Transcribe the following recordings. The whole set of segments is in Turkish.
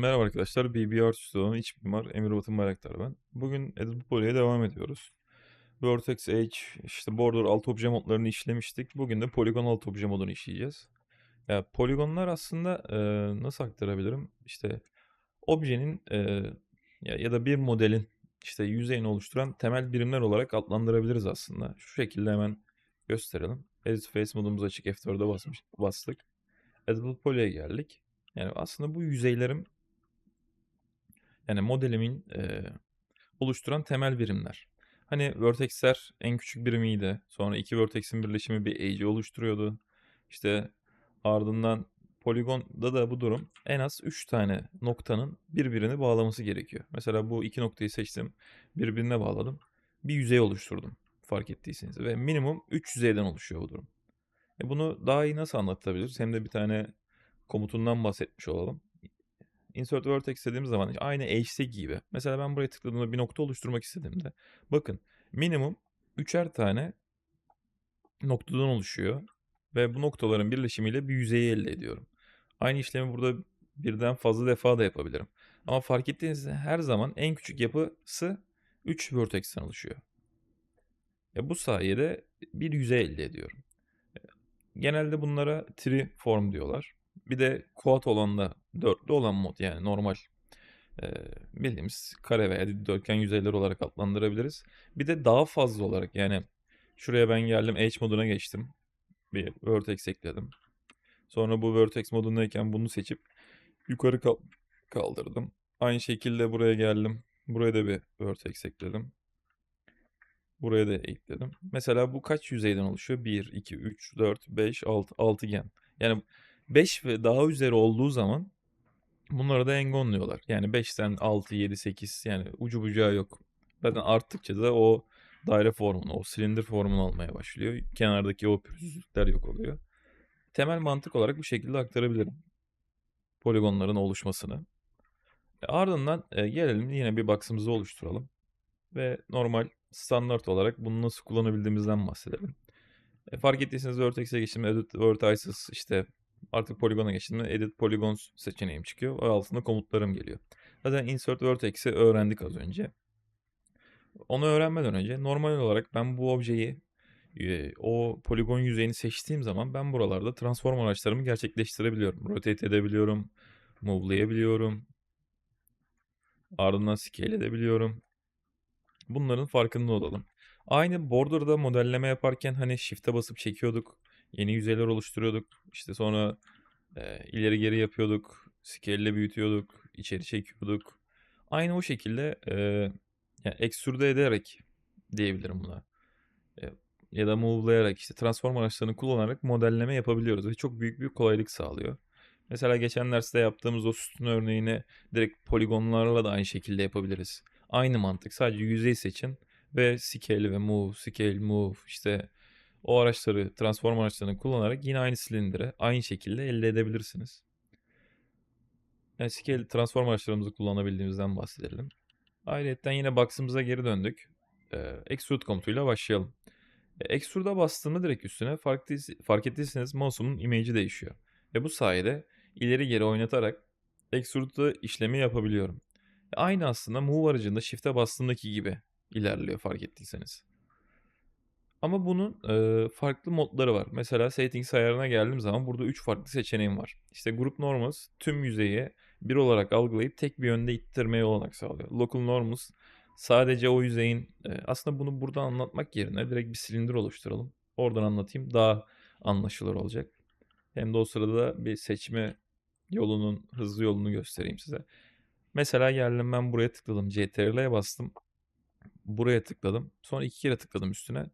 Merhaba arkadaşlar, BBR Stüdyo'nun iç mimar Emir Batın Bayraktar ben. Bugün Edit Poly'ye devam ediyoruz. Vertex Edge, işte Border alt obje modlarını işlemiştik. Bugün de Polygon alt obje modunu işleyeceğiz. Ya poligonlar aslında e, nasıl aktarabilirim? İşte objenin e, ya, ya da bir modelin işte yüzeyini oluşturan temel birimler olarak adlandırabiliriz aslında. Şu şekilde hemen gösterelim. Edit Face modumuz açık F4'e basmış, bastık. Edit Poly'ye geldik. Yani aslında bu yüzeylerim yani modelimin e, oluşturan temel birimler. Hani vertexler en küçük birimiydi. Sonra iki vertexin birleşimi bir edge'i oluşturuyordu. İşte ardından poligonda da bu durum en az 3 tane noktanın birbirini bağlaması gerekiyor. Mesela bu iki noktayı seçtim. Birbirine bağladım. Bir yüzey oluşturdum. Fark ettiyseniz. Ve minimum 3 yüzeyden oluşuyor bu durum. E bunu daha iyi nasıl anlatabiliriz? Hem de bir tane komutundan bahsetmiş olalım. Insert vertex dediğimiz zaman aynı HTTP gibi. Mesela ben buraya tıkladığımda bir nokta oluşturmak istediğimde bakın minimum üçer tane noktadan oluşuyor ve bu noktaların birleşimiyle bir yüzeyi elde ediyorum. Aynı işlemi burada birden fazla defa da yapabilirim. Ama fark ettiğinizde her zaman en küçük yapısı 3 vertex'ten oluşuyor. E bu sayede bir yüzey elde ediyorum. Genelde bunlara tree form diyorlar. Bir de quad olan da dörtlü olan mod yani normal e, bildiğimiz kare veya dikdörtgen yüzeyler olarak adlandırabiliriz. Bir de daha fazla olarak yani şuraya ben geldim H moduna geçtim. Bir vertex ekledim. Sonra bu vertex modundayken bunu seçip yukarı kal kaldırdım. Aynı şekilde buraya geldim. Buraya da bir vertex ekledim. Buraya da ekledim. Mesela bu kaç yüzeyden oluşuyor? 1, 2, 3, 4, 5, 6, altıgen. Yani 5 ve daha üzeri olduğu zaman bunlara da engonluyorlar. Yani 5'ten 6, 7, 8 yani ucu bucağı yok. Zaten arttıkça da o daire formunu, o silindir formunu almaya başlıyor. Kenardaki o pürüzlükler yok oluyor. Temel mantık olarak bu şekilde aktarabilirim. Poligonların oluşmasını. E ardından e, gelelim yine bir box'ımızı oluşturalım. Ve normal standart olarak bunu nasıl kullanabildiğimizden bahsedelim. E, fark ettiyseniz Vertex'e geçtim. Vertices işte artık Polygon'a geçtim. Edit Polygons seçeneğim çıkıyor. O altında komutlarım geliyor. Zaten Insert Vertex'i öğrendik az önce. Onu öğrenmeden önce normal olarak ben bu objeyi e, o poligon yüzeyini seçtiğim zaman ben buralarda transform araçlarımı gerçekleştirebiliyorum. Rotate edebiliyorum, move'layabiliyorum. Ardından scale edebiliyorum. Bunların farkında olalım. Aynı Border'da modelleme yaparken hani shift'e basıp çekiyorduk. Yeni yüzeyler oluşturuyorduk. İşte sonra e, ileri geri yapıyorduk. Scale büyütüyorduk. içeri çekiyorduk. Aynı o şekilde e, yani extrude ederek diyebilirim buna. E, ya da move'layarak işte transform araçlarını kullanarak modelleme yapabiliyoruz ve çok büyük bir kolaylık sağlıyor. Mesela geçen derste yaptığımız o sütun örneğini direkt poligonlarla da aynı şekilde yapabiliriz. Aynı mantık. Sadece yüzey seçin ve scale ve move, scale, move işte o araçları, transform araçlarını kullanarak yine aynı silindire aynı şekilde elde edebilirsiniz. Yani transform araçlarımızı kullanabildiğimizden bahsedelim. Ayrıca yine box'ımıza geri döndük. Ee, extrude komutuyla başlayalım. Ee, extrude'a bastığımda direkt üstüne fark, fark ettiyseniz mouse'umun image'i değişiyor. Ve bu sayede ileri geri oynatarak extrude'da işlemi yapabiliyorum. Aynı aslında move aracında shift'e bastığındaki gibi ilerliyor fark ettiyseniz. Ama bunun e, farklı modları var. Mesela settings ayarına geldiğim zaman burada 3 farklı seçeneğim var. İşte Group Normals tüm yüzeyi bir olarak algılayıp tek bir yönde ittirmeye olanak sağlıyor. Local Normals sadece o yüzeyin e, aslında bunu burada anlatmak yerine direkt bir silindir oluşturalım. Oradan anlatayım daha anlaşılır olacak. Hem de o sırada bir seçme yolunun hızlı yolunu göstereyim size. Mesela geldim ben buraya tıkladım. CTRL'ye bastım. Buraya tıkladım. Sonra iki kere tıkladım üstüne.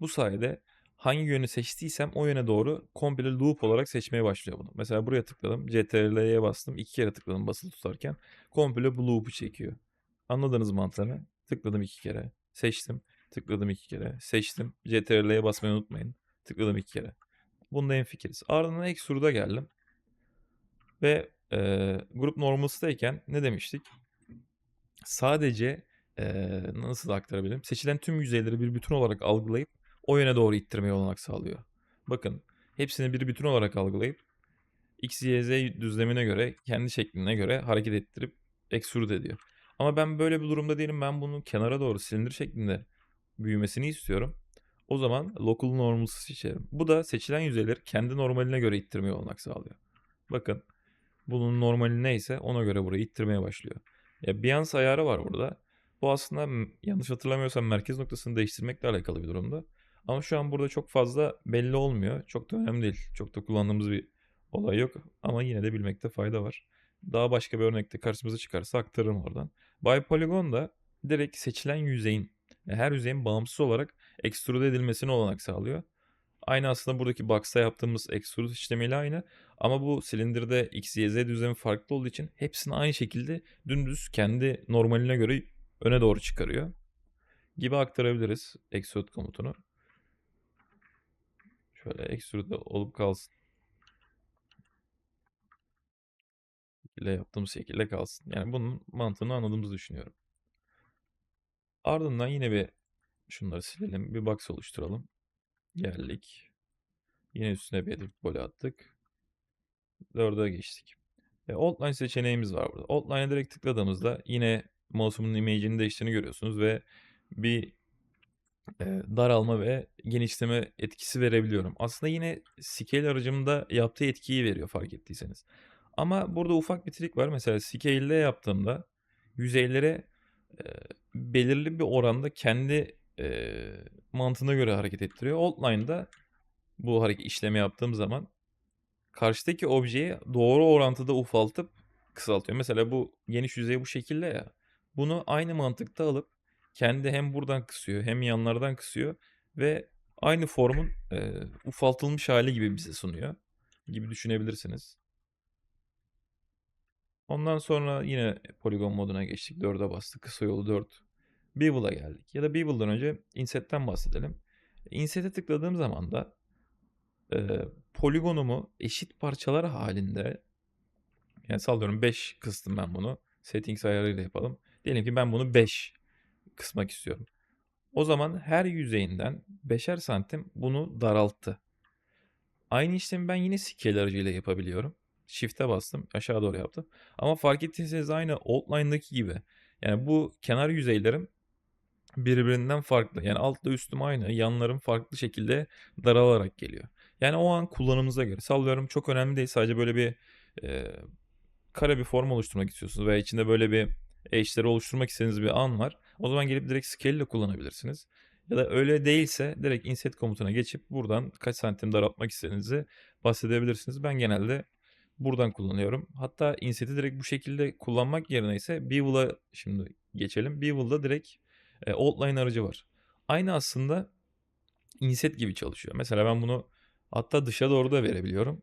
Bu sayede hangi yönü seçtiysem o yöne doğru komple loop olarak seçmeye başlıyor bunu. Mesela buraya tıkladım. CTRL'ye bastım. iki kere tıkladım basılı tutarken. Komple bu loop'u çekiyor. Anladınız mantığını? Tıkladım iki kere. Seçtim. Tıkladım iki kere. Seçtim. CTRL'ye basmayı unutmayın. Tıkladım iki kere. Bunda en fikiriz. Ardından Extrude'a geldim. Ve e, grup normals'tayken ne demiştik? Sadece e, nasıl aktarabilirim? Seçilen tüm yüzeyleri bir bütün olarak algılayıp o yöne doğru ittirmeye olanak sağlıyor. Bakın hepsini bir bütün olarak algılayıp X, Y, Z düzlemine göre, kendi şekline göre hareket ettirip extrude ediyor. Ama ben böyle bir durumda değilim. Ben bunu kenara doğru silindir şeklinde büyümesini istiyorum. O zaman local normals'ı seçerim. Bu da seçilen yüzeyleri kendi normaline göre ittirmeye olanak sağlıyor. Bakın bunun normali neyse ona göre burayı ittirmeye başlıyor. Ya Beyoncé ayarı var burada. Bu aslında yanlış hatırlamıyorsam merkez noktasını değiştirmekle alakalı bir durumda. Ama şu an burada çok fazla belli olmuyor. Çok da önemli değil. Çok da kullandığımız bir olay yok. Ama yine de bilmekte fayda var. Daha başka bir örnekte karşımıza çıkarsa aktarırım oradan. By Polygon da direkt seçilen yüzeyin, yani her yüzeyin bağımsız olarak extrude edilmesine olanak sağlıyor. Aynı aslında buradaki box'ta yaptığımız extrude işlemiyle aynı. Ama bu silindirde X, Y, Z düzlemi farklı olduğu için hepsini aynı şekilde dümdüz kendi normaline göre öne doğru çıkarıyor. Gibi aktarabiliriz extrude komutunu. Şöyle extrude olup kalsın. şekilde yaptığımız şekilde kalsın. Yani bunun mantığını anladığımızı düşünüyorum. Ardından yine bir şunları silelim. Bir box oluşturalım. Geldik. Yine üstüne bir edit bole attık. 4'e geçtik. E, outline seçeneğimiz var burada. Outline'e direkt tıkladığımızda yine mouse'umun image'inin değiştiğini görüyorsunuz ve bir daralma ve genişleme etkisi verebiliyorum. Aslında yine scale aracımda yaptığı etkiyi veriyor fark ettiyseniz. Ama burada ufak bir trik var. Mesela scale'de yaptığımda yüzeylere e, belirli bir oranda kendi e, mantığına göre hareket ettiriyor. Outline'da bu hareket işlemi yaptığım zaman karşıdaki objeyi doğru orantıda ufaltıp kısaltıyor. Mesela bu geniş yüzey bu şekilde ya. Bunu aynı mantıkta alıp kendi hem buradan kısıyor hem yanlardan kısıyor ve aynı formun e, ufaltılmış hali gibi bize sunuyor gibi düşünebilirsiniz. Ondan sonra yine poligon moduna geçtik. 4'e bastık. Kısa yolu 4. Bevel'a geldik. Ya da Bevel'dan önce inset'ten bahsedelim. Inset'e tıkladığım zaman da e, poligonumu eşit parçalar halinde yani sallıyorum 5 kıstım ben bunu. Settings ayarıyla yapalım. Diyelim ki ben bunu 5 kısmak istiyorum. O zaman her yüzeyinden 5'er santim bunu daralttı. Aynı işlemi ben yine scale aracıyla yapabiliyorum. Shift'e bastım. Aşağı doğru yaptım. Ama fark ettiyseniz aynı outline'daki gibi. Yani bu kenar yüzeylerim birbirinden farklı. Yani altla üstüm aynı. Yanlarım farklı şekilde daralarak geliyor. Yani o an kullanımınıza göre. Sallıyorum çok önemli değil. Sadece böyle bir e, kare bir form oluşturmak istiyorsunuz veya içinde böyle bir eşleri oluşturmak istediğiniz bir an var. O zaman gelip direkt scale ile kullanabilirsiniz. Ya da öyle değilse direkt inset komutuna geçip buradan kaç santim daraltmak istediğinizi bahsedebilirsiniz. Ben genelde buradan kullanıyorum. Hatta inset'i direkt bu şekilde kullanmak yerine ise Bevel'a şimdi geçelim. Bevel'da direkt e, outline aracı var. Aynı aslında inset gibi çalışıyor. Mesela ben bunu hatta dışa doğru da verebiliyorum.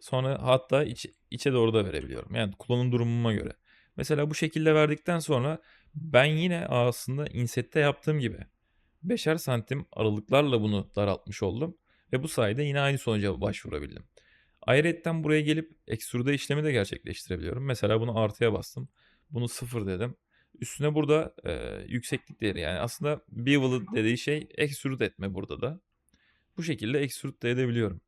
Sonra hatta iç, içe doğru da verebiliyorum. Yani kullanım durumuma göre. Mesela bu şekilde verdikten sonra ben yine aslında insette yaptığım gibi 5'er santim aralıklarla bunu daraltmış oldum. Ve bu sayede yine aynı sonuca başvurabildim. Ayrıca buraya gelip extrude işlemi de gerçekleştirebiliyorum. Mesela bunu artıya bastım. Bunu sıfır dedim. Üstüne burada e, yükseklik değeri yani aslında bevel dediği şey extrude etme burada da. Bu şekilde extrude de edebiliyorum.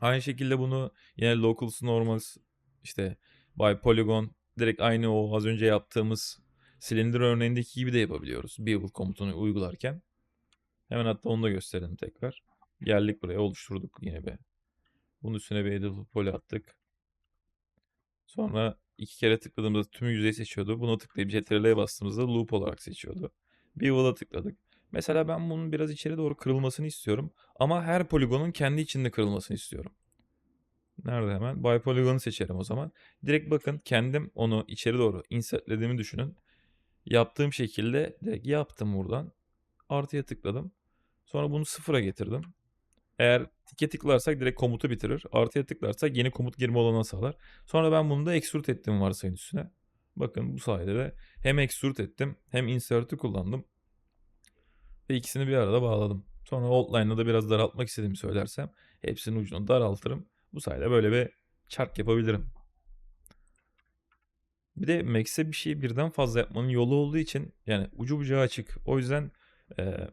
Aynı şekilde bunu yine locals, normals, işte by polygon direkt aynı o az önce yaptığımız silindir örneğindeki gibi de yapabiliyoruz. Bevel komutunu uygularken. Hemen hatta onu da gösterelim tekrar. Geldik buraya oluşturduk yine bir. Bunun üstüne bir edit poly attık. Sonra iki kere tıkladığımızda tüm yüzeyi seçiyordu. Buna tıklayıp CTRL'ye bastığımızda loop olarak seçiyordu. Bevel'a tıkladık. Mesela ben bunun biraz içeri doğru kırılmasını istiyorum. Ama her poligonun kendi içinde kırılmasını istiyorum. Nerede hemen? By Polygon'u seçerim o zaman. Direkt bakın kendim onu içeri doğru insertlediğimi düşünün. Yaptığım şekilde direkt yaptım buradan. Artıya tıkladım. Sonra bunu sıfıra getirdim. Eğer tike tıklarsak direkt komutu bitirir. Artıya tıklarsak yeni komut girme olanağı sağlar. Sonra ben bunu da extrude ettim varsayın üstüne. Bakın bu sayede de hem extrude ettim hem insert'ı kullandım. Ve ikisini bir arada bağladım. Sonra outline'da da biraz daraltmak istediğimi söylersem hepsinin ucunu daraltırım. Bu sayede böyle bir çark yapabilirim. Bir de Max'e bir şeyi birden fazla yapmanın yolu olduğu için yani ucu bucağı açık. O yüzden e,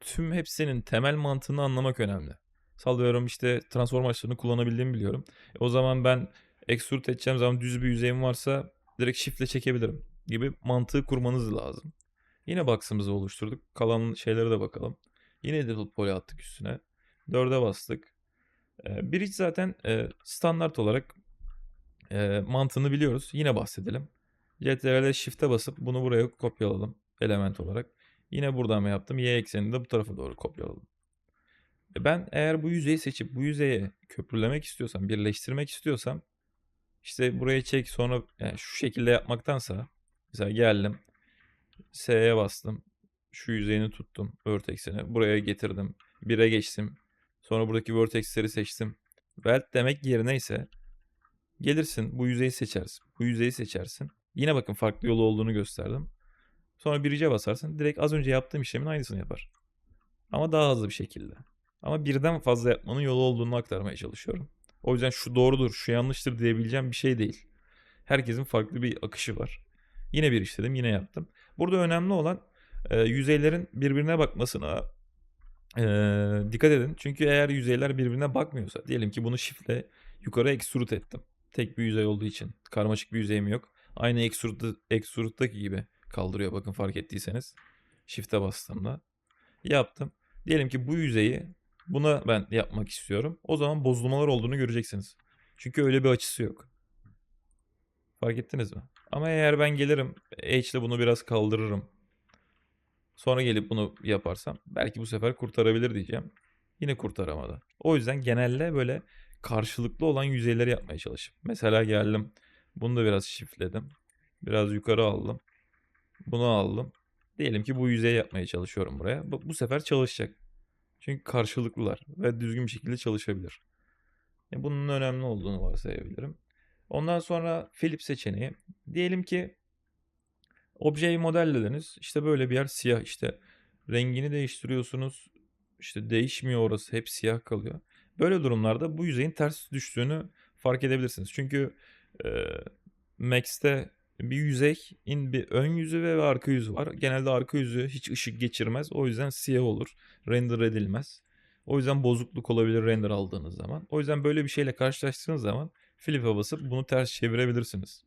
tüm hepsinin temel mantığını anlamak önemli. Sallıyorum işte transform açılarını kullanabildiğimi biliyorum. E, o zaman ben extrude edeceğim zaman düz bir yüzeyim varsa direkt shift'le çekebilirim gibi mantığı kurmanız lazım. Yine box'ımızı oluşturduk. Kalan şeylere de bakalım. Yine editable poly attık üstüne. 4'e bastık. Bridge zaten e, standart olarak e, mantığını biliyoruz. Yine bahsedelim. CTRL'e Shift'e basıp bunu buraya kopyalalım element olarak. Yine buradan mı yaptım? Y eksenini de bu tarafa doğru kopyalalım. E, Ben eğer bu yüzeyi seçip bu yüzeye köprülemek istiyorsam, birleştirmek istiyorsam işte buraya çek sonra yani şu şekilde yapmaktansa mesela geldim S'ye bastım. Şu yüzeyini tuttum vertex'ini. Buraya getirdim. 1'e geçtim. Sonra buradaki vertex'leri seçtim. Weld demek yerine ise gelirsin bu yüzeyi seçersin. Bu yüzeyi seçersin. Yine bakın farklı yolu olduğunu gösterdim. Sonra birice basarsın. Direkt az önce yaptığım işlemin aynısını yapar. Ama daha hızlı bir şekilde. Ama birden fazla yapmanın yolu olduğunu aktarmaya çalışıyorum. O yüzden şu doğrudur, şu yanlıştır diyebileceğim bir şey değil. Herkesin farklı bir akışı var. Yine bir işledim, yine yaptım. Burada önemli olan e, yüzeylerin birbirine bakmasına e, dikkat edin. Çünkü eğer yüzeyler birbirine bakmıyorsa, diyelim ki bunu shiftle yukarı extrude ettim. Tek bir yüzey olduğu için. Karmaşık bir yüzeyim yok. Aynı extrude, extrude'daki gibi kaldırıyor bakın fark ettiyseniz. Shift'e bastığımda. Yaptım. Diyelim ki bu yüzeyi buna ben yapmak istiyorum. O zaman bozulmalar olduğunu göreceksiniz. Çünkü öyle bir açısı yok. Fark ettiniz mi? Ama eğer ben gelirim H ile bunu biraz kaldırırım. Sonra gelip bunu yaparsam belki bu sefer kurtarabilir diyeceğim. Yine kurtaramadı. O yüzden genelde böyle karşılıklı olan yüzeyleri yapmaya çalışıp. Mesela geldim. Bunu da biraz shiftledim. Biraz yukarı aldım. Bunu aldım. Diyelim ki bu yüzeyi yapmaya çalışıyorum buraya. Bu, bu sefer çalışacak. Çünkü karşılıklılar ve düzgün bir şekilde çalışabilir. E, bunun önemli olduğunu varsayabilirim. Ondan sonra Flip seçeneği. Diyelim ki objeyi modellediniz. İşte böyle bir yer siyah işte. Rengini değiştiriyorsunuz. İşte değişmiyor orası. Hep siyah kalıyor. Böyle durumlarda bu yüzeyin ters düştüğünü fark edebilirsiniz. Çünkü e, Max'te bir yüzeyin bir ön yüzü ve arka yüzü var. Genelde arka yüzü hiç ışık geçirmez. O yüzden siyah olur. Render edilmez. O yüzden bozukluk olabilir render aldığınız zaman. O yüzden böyle bir şeyle karşılaştığınız zaman flip'e basıp bunu ters çevirebilirsiniz.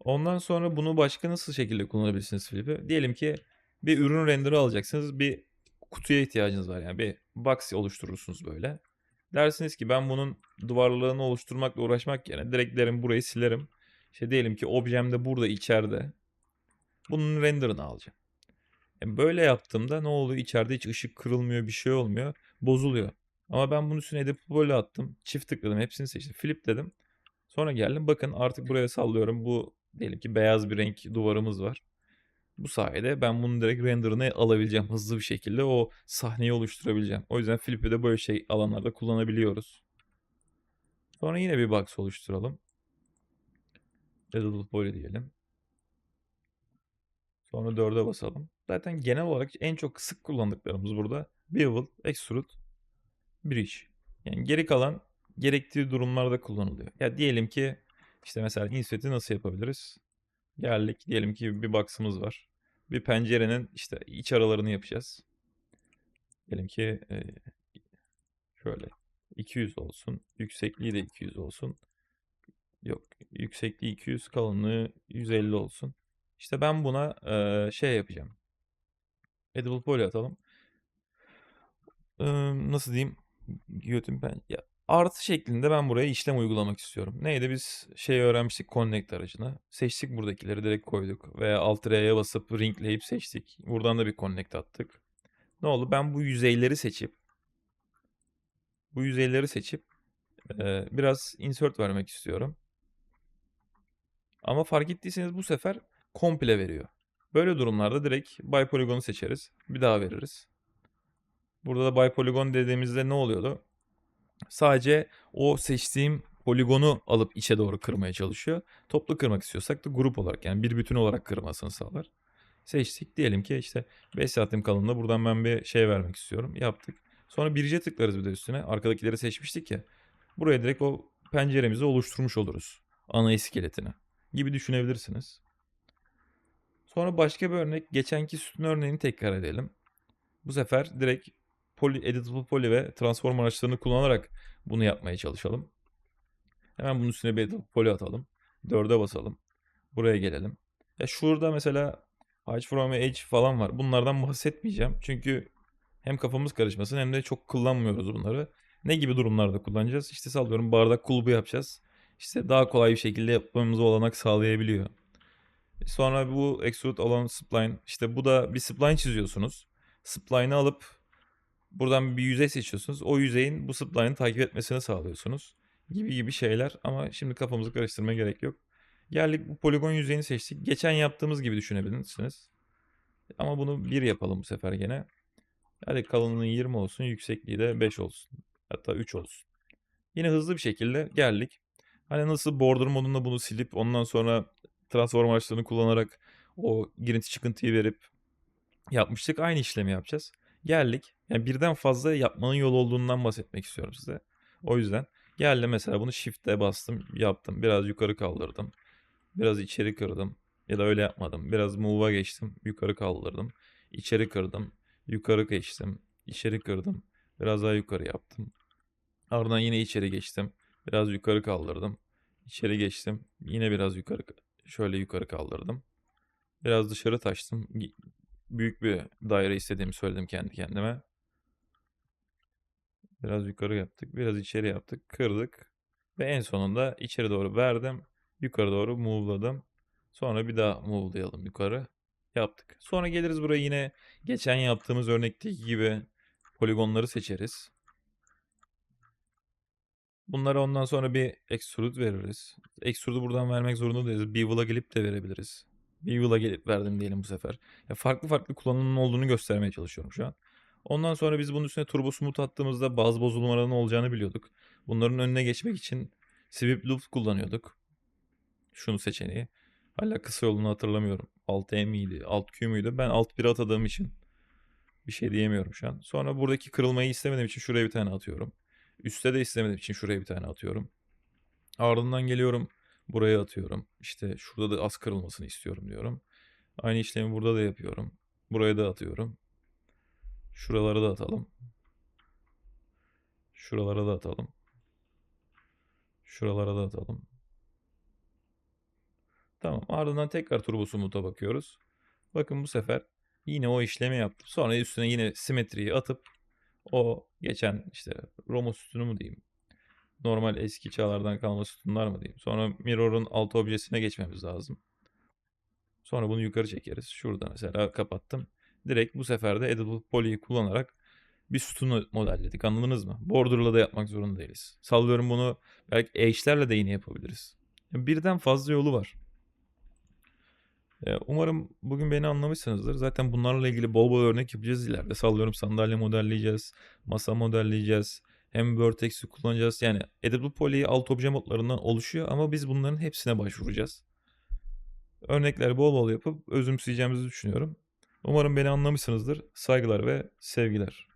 Ondan sonra bunu başka nasıl şekilde kullanabilirsiniz flip'i? Diyelim ki bir ürün render'ı alacaksınız. Bir kutuya ihtiyacınız var. Yani bir box oluşturursunuz böyle. Dersiniz ki ben bunun duvarlarını oluşturmakla uğraşmak yerine direkt derim burayı silerim. İşte diyelim ki objem de burada içeride. Bunun render'ını alacağım. Yani böyle yaptığımda ne oluyor? İçeride hiç ışık kırılmıyor, bir şey olmuyor. Bozuluyor. Ama ben bunun üstüne edip böyle attım. Çift tıkladım. Hepsini seçtim. Flip dedim. Sonra geldim. Bakın artık buraya sallıyorum. Bu diyelim ki beyaz bir renk duvarımız var. Bu sayede ben bunun direkt render'ını alabileceğim hızlı bir şekilde. O sahneyi oluşturabileceğim. O yüzden Flip'i de böyle şey alanlarda kullanabiliyoruz. Sonra yine bir box oluşturalım. Editable Poly diyelim. Sonra 4'e basalım. Zaten genel olarak en çok sık kullandıklarımız burada Bevel, Extrude, Bridge. Yani geri kalan gerektiği durumlarda kullanılıyor. Ya diyelim ki işte mesela insert'i nasıl yapabiliriz? Geldik diyelim ki bir box'ımız var. Bir pencerenin işte iç aralarını yapacağız. Diyelim ki e, şöyle 200 olsun. Yüksekliği de 200 olsun. Yok yüksekliği 200 kalınlığı 150 olsun. İşte ben buna e, şey yapacağım. Edible poly atalım. Nasıl diyeyim? Götüm ben ya artı şeklinde ben buraya işlem uygulamak istiyorum. Neydi biz şey öğrenmiştik connect aracını. Seçtik buradakileri direkt koyduk veya alt R'ye basıp ringleyip seçtik. Buradan da bir connect attık. Ne oldu? Ben bu yüzeyleri seçip bu yüzeyleri seçip e, biraz insert vermek istiyorum. Ama fark ettiyseniz bu sefer komple veriyor. Böyle durumlarda direkt bipoligonu seçeriz. Bir daha veririz. Burada da bipolygon dediğimizde ne oluyordu? Sadece o seçtiğim poligonu alıp içe doğru kırmaya çalışıyor. Toplu kırmak istiyorsak da grup olarak yani bir bütün olarak kırmasını sağlar. Seçtik. Diyelim ki işte 5 santim kalınlığında buradan ben bir şey vermek istiyorum. Yaptık. Sonra birice tıklarız bir de üstüne. Arkadakileri seçmiştik ya. Buraya direkt o penceremizi oluşturmuş oluruz. Ana iskeletini. Gibi düşünebilirsiniz. Sonra başka bir örnek. Geçenki sütun örneğini tekrar edelim. Bu sefer direkt poly, editable poly ve transform araçlarını kullanarak bunu yapmaya çalışalım. Hemen bunun üstüne bir editable poly atalım. 4'e basalım. Buraya gelelim. Ya şurada mesela Hide from Edge falan var. Bunlardan bahsetmeyeceğim. Çünkü hem kafamız karışmasın hem de çok kullanmıyoruz bunları. Ne gibi durumlarda kullanacağız? İşte sallıyorum bardak kulübü yapacağız. İşte daha kolay bir şekilde yapmamıza olanak sağlayabiliyor. Sonra bu extrude alan spline. İşte bu da bir spline çiziyorsunuz. Spline'ı alıp buradan bir yüzey seçiyorsunuz. O yüzeyin bu spline'ı takip etmesini sağlıyorsunuz. Gibi gibi şeyler ama şimdi kafamızı karıştırmaya gerek yok. Geldik bu poligon yüzeyini seçtik. Geçen yaptığımız gibi düşünebilirsiniz. Ama bunu 1 yapalım bu sefer gene. Hadi kalınlığı 20 olsun, yüksekliği de 5 olsun. Hatta 3 olsun. Yine hızlı bir şekilde geldik. Hani nasıl border modunda bunu silip ondan sonra transform araçlarını kullanarak o girinti çıkıntıyı verip yapmıştık. Aynı işlemi yapacağız. Geldik. Yani birden fazla yapmanın yolu olduğundan bahsetmek istiyorum size. O yüzden geldim mesela bunu shift'e bastım, yaptım. Biraz yukarı kaldırdım. Biraz içeri kırdım. Ya da öyle yapmadım. Biraz move'a geçtim. Yukarı kaldırdım. İçeri kırdım. Yukarı geçtim. İçeri kırdım. Biraz daha yukarı yaptım. Ardından yine içeri geçtim. Biraz yukarı kaldırdım. İçeri geçtim. Yine biraz yukarı şöyle yukarı kaldırdım. Biraz dışarı taştım. Büyük bir daire istediğimi söyledim kendi kendime. Biraz yukarı yaptık. Biraz içeri yaptık. Kırdık. Ve en sonunda içeri doğru verdim. Yukarı doğru move'ladım. Sonra bir daha move'layalım yukarı. Yaptık. Sonra geliriz buraya yine geçen yaptığımız örnekteki gibi poligonları seçeriz. Bunlara ondan sonra bir extrude veririz. Extrude'u buradan vermek zorunda değiliz. Bevel'a gelip de verebiliriz. Bevel'a gelip verdim diyelim bu sefer. Ya farklı farklı kullanımın olduğunu göstermeye çalışıyorum şu an. Ondan sonra biz bunun üstüne turbo smooth attığımızda bazı bozulmaların olacağını biliyorduk. Bunların önüne geçmek için sweep loop kullanıyorduk. Şunu seçeneği. Hala kısa yolunu hatırlamıyorum. Alt E miydi? Alt Q müydü? Ben alt 1'e atadığım için bir şey diyemiyorum şu an. Sonra buradaki kırılmayı istemediğim için şuraya bir tane atıyorum. Üste de istemediğim için şuraya bir tane atıyorum. Ardından geliyorum. Buraya atıyorum. İşte şurada da az kırılmasını istiyorum diyorum. Aynı işlemi burada da yapıyorum. Buraya da atıyorum. Şuralara da atalım. Şuralara da atalım. Şuralara da atalım. Tamam. Ardından tekrar turbo smooth'a bakıyoruz. Bakın bu sefer yine o işlemi yaptım. Sonra üstüne yine simetriyi atıp o geçen işte Roma sütunu mu diyeyim. Normal eski çağlardan kalma sütunlar mı diyeyim. Sonra mirror'ın alt objesine geçmemiz lazım. Sonra bunu yukarı çekeriz. Şurada mesela kapattım. Direkt bu sefer de Edible Poly'yi kullanarak bir sütunu modelledik. Anladınız mı? Border'la da yapmak zorunda değiliz. Sallıyorum bunu belki edge'lerle de yine yapabiliriz. Birden fazla yolu var. Umarım bugün beni anlamışsınızdır. Zaten bunlarla ilgili bol bol örnek yapacağız ileride. Sallıyorum sandalye modelleyeceğiz, masa modelleyeceğiz. Hem Vertex'i kullanacağız. Yani Edible Poly alt obje modlarından oluşuyor ama biz bunların hepsine başvuracağız. Örnekler bol bol yapıp özümseyeceğimizi düşünüyorum. Umarım beni anlamışsınızdır. Saygılar ve sevgiler.